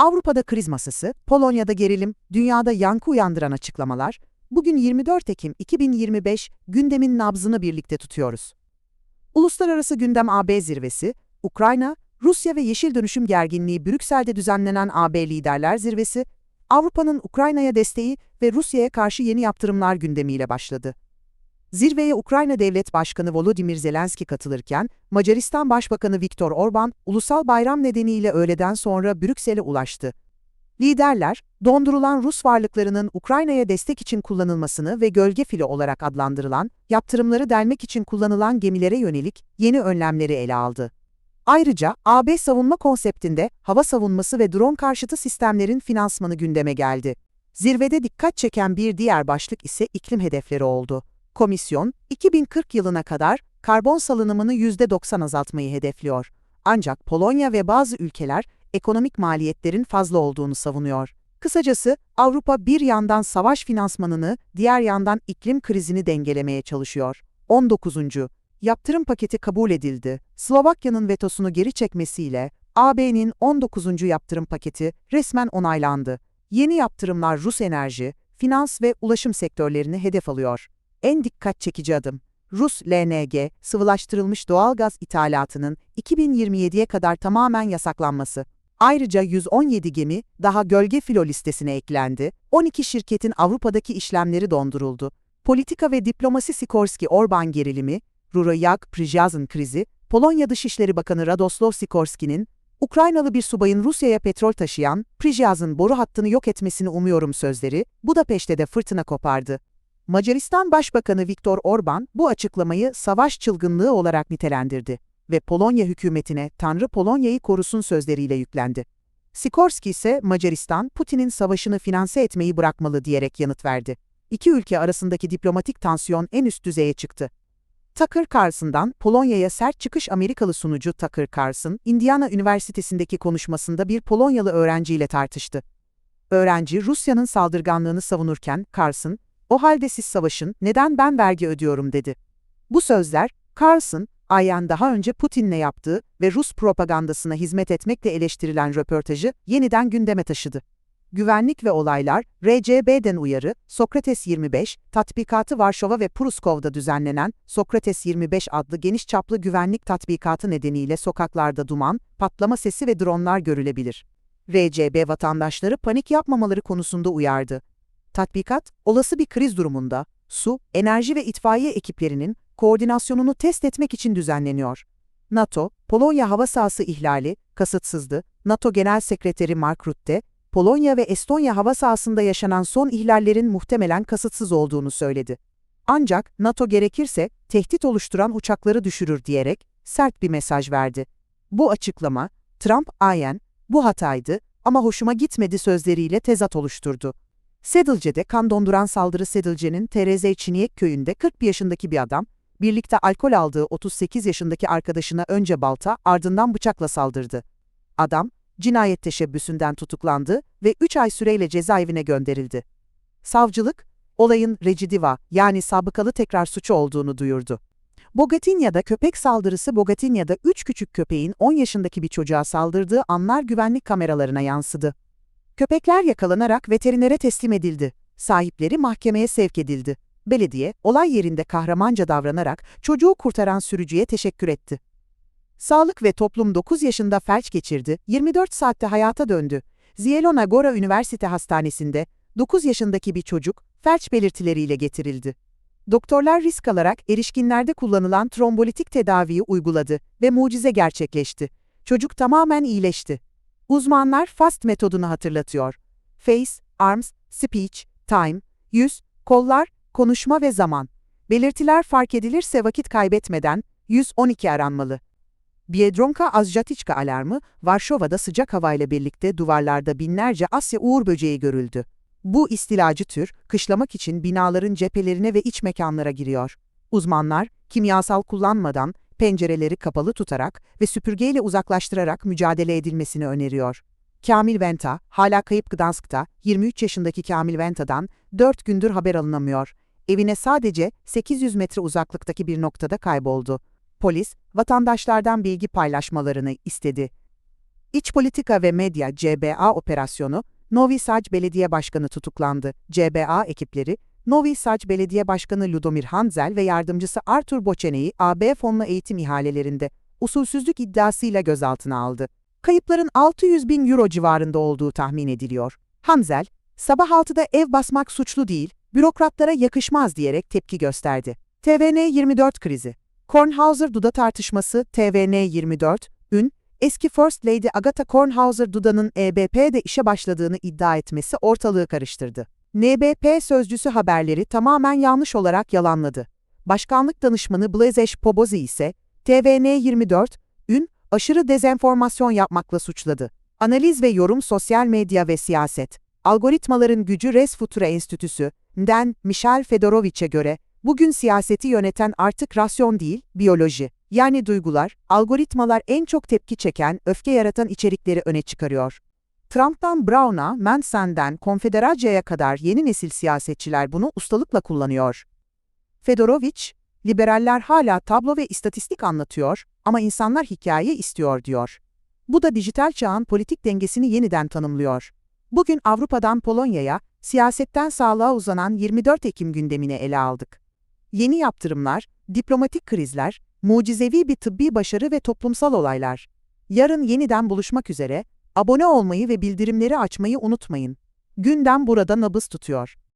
Avrupa'da kriz masası, Polonya'da gerilim, dünyada yankı uyandıran açıklamalar, bugün 24 Ekim 2025 gündemin nabzını birlikte tutuyoruz. Uluslararası Gündem AB Zirvesi, Ukrayna, Rusya ve Yeşil Dönüşüm gerginliği Brüksel'de düzenlenen AB Liderler Zirvesi, Avrupa'nın Ukrayna'ya desteği ve Rusya'ya karşı yeni yaptırımlar gündemiyle başladı. Zirveye Ukrayna Devlet Başkanı Volodymyr Zelenski katılırken, Macaristan Başbakanı Viktor Orban, ulusal bayram nedeniyle öğleden sonra Brüksel'e ulaştı. Liderler, dondurulan Rus varlıklarının Ukrayna'ya destek için kullanılmasını ve gölge filo olarak adlandırılan, yaptırımları delmek için kullanılan gemilere yönelik yeni önlemleri ele aldı. Ayrıca AB savunma konseptinde hava savunması ve drone karşıtı sistemlerin finansmanı gündeme geldi. Zirvede dikkat çeken bir diğer başlık ise iklim hedefleri oldu. Komisyon, 2040 yılına kadar karbon salınımını %90 azaltmayı hedefliyor. Ancak Polonya ve bazı ülkeler ekonomik maliyetlerin fazla olduğunu savunuyor. Kısacası Avrupa bir yandan savaş finansmanını, diğer yandan iklim krizini dengelemeye çalışıyor. 19. Yaptırım paketi kabul edildi. Slovakya'nın vetosunu geri çekmesiyle AB'nin 19. yaptırım paketi resmen onaylandı. Yeni yaptırımlar Rus enerji, finans ve ulaşım sektörlerini hedef alıyor. En dikkat çekici adım, Rus LNG, sıvılaştırılmış doğalgaz ithalatının 2027'ye kadar tamamen yasaklanması. Ayrıca 117 gemi daha gölge filo listesine eklendi, 12 şirketin Avrupa'daki işlemleri donduruldu. Politika ve diplomasi Sikorski-Orban gerilimi, Ruroyak Prijazın krizi, Polonya Dışişleri Bakanı Radoslaw Sikorski'nin, Ukraynalı bir subayın Rusya'ya petrol taşıyan Prijaz'ın boru hattını yok etmesini umuyorum sözleri, Budapeşte de fırtına kopardı. Macaristan Başbakanı Viktor Orban bu açıklamayı savaş çılgınlığı olarak nitelendirdi ve Polonya hükümetine Tanrı Polonya'yı korusun sözleriyle yüklendi. Sikorski ise Macaristan, Putin'in savaşını finanse etmeyi bırakmalı diyerek yanıt verdi. İki ülke arasındaki diplomatik tansiyon en üst düzeye çıktı. Tucker Carlson'dan Polonya'ya sert çıkış Amerikalı sunucu Tucker Carlson, Indiana Üniversitesi'ndeki konuşmasında bir Polonyalı öğrenciyle tartıştı. Öğrenci Rusya'nın saldırganlığını savunurken Carlson, o halde siz savaşın, neden ben vergi ödüyorum dedi. Bu sözler, Carlson, aynen daha önce Putin'le yaptığı ve Rus propagandasına hizmet etmekle eleştirilen röportajı yeniden gündeme taşıdı. Güvenlik ve Olaylar, RCB'den uyarı, Sokrates 25, tatbikatı Varşova ve Pruskov'da düzenlenen Sokrates 25 adlı geniş çaplı güvenlik tatbikatı nedeniyle sokaklarda duman, patlama sesi ve dronlar görülebilir. RCB vatandaşları panik yapmamaları konusunda uyardı. Tatbikat, olası bir kriz durumunda, su, enerji ve itfaiye ekiplerinin koordinasyonunu test etmek için düzenleniyor. NATO, Polonya hava sahası ihlali, kasıtsızdı, NATO Genel Sekreteri Mark Rutte, Polonya ve Estonya hava sahasında yaşanan son ihlallerin muhtemelen kasıtsız olduğunu söyledi. Ancak NATO gerekirse tehdit oluşturan uçakları düşürür diyerek sert bir mesaj verdi. Bu açıklama, Trump ayen, bu hataydı ama hoşuma gitmedi sözleriyle tezat oluşturdu. Sedilce'de kan donduran saldırı Sedilce'nin TRZ Çiniyek köyünde 41 yaşındaki bir adam, birlikte alkol aldığı 38 yaşındaki arkadaşına önce balta ardından bıçakla saldırdı. Adam, cinayet teşebbüsünden tutuklandı ve 3 ay süreyle cezaevine gönderildi. Savcılık, olayın recidiva yani sabıkalı tekrar suçu olduğunu duyurdu. Bogatinya'da köpek saldırısı Bogatinya'da 3 küçük köpeğin 10 yaşındaki bir çocuğa saldırdığı anlar güvenlik kameralarına yansıdı. Köpekler yakalanarak veterinere teslim edildi. Sahipleri mahkemeye sevk edildi. Belediye, olay yerinde kahramanca davranarak çocuğu kurtaran sürücüye teşekkür etti. Sağlık ve Toplum 9 yaşında felç geçirdi, 24 saatte hayata döndü. Zielona Gora Üniversite Hastanesi'nde 9 yaşındaki bir çocuk felç belirtileriyle getirildi. Doktorlar risk alarak erişkinlerde kullanılan trombolitik tedaviyi uyguladı ve mucize gerçekleşti. Çocuk tamamen iyileşti. Uzmanlar FAST metodunu hatırlatıyor. Face, Arms, Speech, Time, yüz, kollar, konuşma ve zaman. Belirtiler fark edilirse vakit kaybetmeden 112 aranmalı. Biedronka Azjatiçka alarmı, Varşova'da sıcak havayla birlikte duvarlarda binlerce Asya uğur böceği görüldü. Bu istilacı tür, kışlamak için binaların cephelerine ve iç mekanlara giriyor. Uzmanlar, kimyasal kullanmadan, pencereleri kapalı tutarak ve süpürgeyle uzaklaştırarak mücadele edilmesini öneriyor. Kamil Venta, hala kayıp Gdansk'ta, 23 yaşındaki Kamil Venta'dan 4 gündür haber alınamıyor. Evine sadece 800 metre uzaklıktaki bir noktada kayboldu. Polis, vatandaşlardan bilgi paylaşmalarını istedi. İç Politika ve Medya CBA operasyonu, Novi Sad Belediye Başkanı tutuklandı. CBA ekipleri, Novi Sad Belediye Başkanı Ludomir Hanzel ve yardımcısı Artur Boçene'yi AB fonlu eğitim ihalelerinde usulsüzlük iddiasıyla gözaltına aldı. Kayıpların 600 bin euro civarında olduğu tahmin ediliyor. Hanzel, sabah 6'da ev basmak suçlu değil, bürokratlara yakışmaz diyerek tepki gösterdi. TVN24 krizi Kornhauser-Duda tartışması TVN24, ün, eski First Lady Agatha Kornhauser-Duda'nın EBP'de işe başladığını iddia etmesi ortalığı karıştırdı. NBP sözcüsü haberleri tamamen yanlış olarak yalanladı. Başkanlık danışmanı Blazeş Pobozi ise TVN24, ün, aşırı dezenformasyon yapmakla suçladı. Analiz ve yorum sosyal medya ve siyaset. Algoritmaların gücü Res Futura Enstitüsü, den Michel Fedorovich'e göre, bugün siyaseti yöneten artık rasyon değil, biyoloji. Yani duygular, algoritmalar en çok tepki çeken, öfke yaratan içerikleri öne çıkarıyor. Trump'tan Brown'a, Manson'dan Konfederacı'ya kadar yeni nesil siyasetçiler bunu ustalıkla kullanıyor. Fedorovich, liberaller hala tablo ve istatistik anlatıyor ama insanlar hikaye istiyor diyor. Bu da dijital çağın politik dengesini yeniden tanımlıyor. Bugün Avrupa'dan Polonya'ya, siyasetten sağlığa uzanan 24 Ekim gündemine ele aldık. Yeni yaptırımlar, diplomatik krizler, mucizevi bir tıbbi başarı ve toplumsal olaylar. Yarın yeniden buluşmak üzere, abone olmayı ve bildirimleri açmayı unutmayın. Gündem burada nabız tutuyor.